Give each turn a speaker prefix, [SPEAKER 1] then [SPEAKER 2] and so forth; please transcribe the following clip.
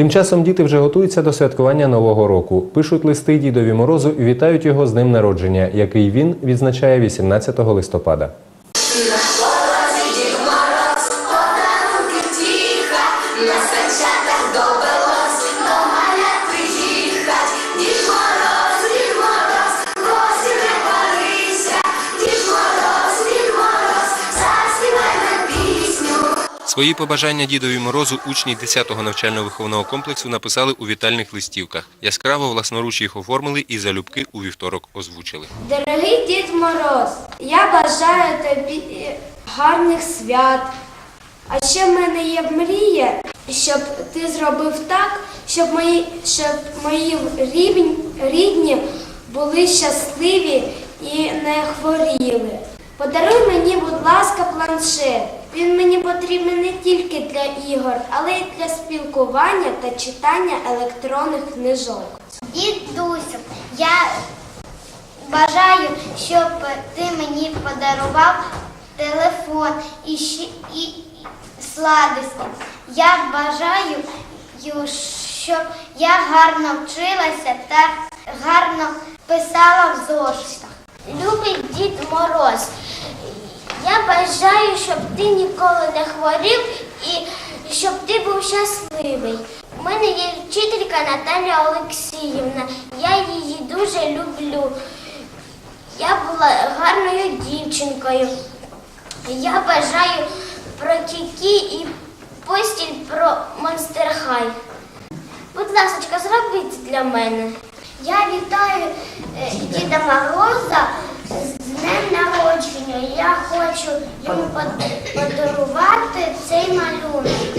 [SPEAKER 1] Тим часом діти вже готуються до святкування Нового року. Пишуть листи Дідові Морозу і вітають його з днем народження, який він відзначає 18 листопада.
[SPEAKER 2] Свої побажання дідові морозу учні 10-го навчально-виховного комплексу написали у вітальних листівках. Яскраво власноруч їх оформили і залюбки у вівторок озвучили.
[SPEAKER 3] Дорогий Дід Мороз, я бажаю тобі гарних свят. А ще в мене є мрія, щоб ти зробив так, щоб мої, щоб мої рідні, рідні були щасливі і не хворіли. Подаруй мені, будь ласка, планшет. Він мені потрібен не тільки для ігор, але й для спілкування та читання електронних книжок.
[SPEAKER 4] Дідусю, я бажаю, щоб ти мені подарував телефон і, і, і сладості. Я бажаю, щоб я гарно вчилася та гарно писала в зошитах. Любий Дід Мороз, я бажаю, щоб ти ніколи не хворів і щоб ти був щасливий. У мене є вчителька Наталя Олексіївна. Я її дуже люблю. Я була гарною дівчинкою. Я бажаю про кікі і постіль про Монстер Хай. Будь ласка, зробіть для мене. Я вітаю е, Діда Мороза. Я хочу йому подарувати цей малюнок.